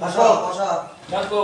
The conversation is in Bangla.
বসো বসো